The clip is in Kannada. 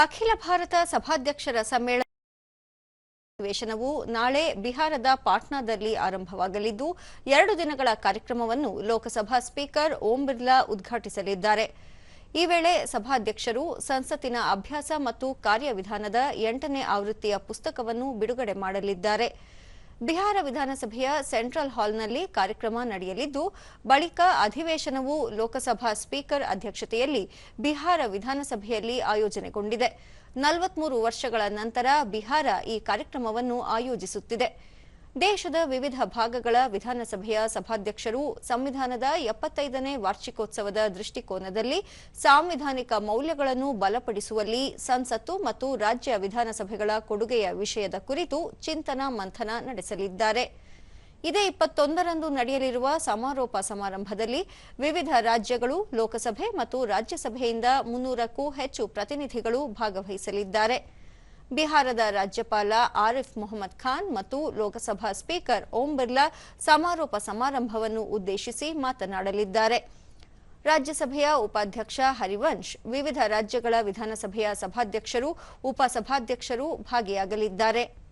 ಅಖಿಲ ಭಾರತ ಸಭಾಧ್ಯಕ್ಷರ ಸಮ್ಮೇಳನ ಅಧಿವೇಶನವು ನಾಳೆ ಬಿಹಾರದ ಪಾಟ್ನಾದಲ್ಲಿ ಆರಂಭವಾಗಲಿದ್ದು, ಎರಡು ದಿನಗಳ ಕಾರ್ಯಕ್ರಮವನ್ನು ಲೋಕಸಭಾ ಸ್ಪೀಕರ್ ಓಂ ಬಿರ್ಲಾ ಉದ್ಘಾಟಿಸಲಿದ್ದಾರೆ. ಈ ವೇಳೆ ಸಭಾಧ್ಯಕ್ಷರು ಸಂಸತ್ತಿನ ಅಭ್ಯಾಸ ಮತ್ತು ಕಾರ್ಯವಿಧಾನದ ಎಂಟನೇ ಆವೃತ್ತಿಯ ಪುಸ್ತಕವನ್ನು ಬಿಡುಗಡೆ ಮಾಡಲಿದ್ದಾರೆ. ಬಿಹಾರ ವಿಧಾನಸಭೆಯ ಸೆಂಟ್ರಲ್ ಹಾಲ್ನಲ್ಲಿ ಕಾರ್ಯಕ್ರಮ ನಡೆಯಲಿದ್ದು, ಬಳಿಕ ಅಧಿವೇಶನವು ಲೋಕಸಭಾ ಸ್ಪೀಕರ್ ಅಧ್ಯಕ್ಷತೆಯಲ್ಲಿ ಬಿಹಾರ ವಿಧಾನಸಭೆಯಲ್ಲಿ ಆಯೋಜನೆಗೊಂಡಿದೆ. ನಲವತ್ಮೂರು ವರ್ಷಗಳ ನಂತರ ಬಿಹಾರ ಈ ಕಾರ್ಯಕ್ರಮವನ್ನು ಆಯೋಜಿಸುತ್ತಿದೆ. ದೇಶದ ವಿವಿಧ ಭಾಗಗಳ ವಿಧಾನಸಭೆಯ ಸಭಾಧ್ಯಕ್ಷರು ಸಂವಿಧಾನದ ಎಪ್ಪತ್ತೈದನೇ ವಾರ್ಷಿಕೋತ್ಸವದ ದೃಷ್ಟಿಕೋನದಲ್ಲಿ ಸಾಂವಿಧಾನಿಕ ಮೌಲ್ಯಗಳನ್ನು ಬಲಪಡಿಸುವಲ್ಲಿ ಸಂಸತ್ತು ಮತ್ತು ರಾಜ್ಯ ವಿಧಾನಸಭೆಗಳ ಕೊಡುಗೆಯ ವಿಷಯದ ಕುರಿತು ಚಿಂತನ ಮಂಥನ ನಡೆಸಲಿದ್ದಾರೆ. ಇದೇ ಇಪ್ಪತ್ತೊಂದರಂದು ನಡೆಯಲಿರುವ ಸಮಾರೋಪ ಸಮಾರಂಭದಲ್ಲಿ ವಿವಿಧ ರಾಜ್ಯಗಳು, ಲೋಕಸಭೆ ಮತ್ತು ರಾಜ್ಯಸಭೆಯಿಂದ ಮುನ್ನೂರಕ್ಕೂ ಹೆಚ್ಚು ಪ್ರತಿನಿಧಿಗಳು ಭಾಗವಹಿಸಲಿದ್ದಾರೆ. ಬಿಹಾರದ ರಾಜ್ಯಪಾಲ ಆರಿಫ್ ಮೊಹಮ್ಮದ್ ಖಾನ್ ಮತ್ತು ಲೋಕಸಭಾ ಸ್ಪೀಕರ್ ಓಂ ಬಿರ್ಲಾ ಸಮಾರೋಪ ಸಮಾರಂಭವನ್ನು ಉದ್ದೇಶಿಸಿ ಮಾತನಾಡಲಿದ್ದಾರೆ. ರಾಜ್ಯಸಭೆಯ ಉಪಾಧ್ಯಕ್ಷ ಹರಿವಂಶ್, ವಿವಿಧ ರಾಜ್ಯಗಳ ವಿಧಾನಸಭೆಯ ಸಭಾಧ್ಯಕ್ಷರು, ಉಪಸಭಾಧ್ಯಕ್ಷರು ಭಾಗಿಯಾಗಲಿದ್ದಾರೆ.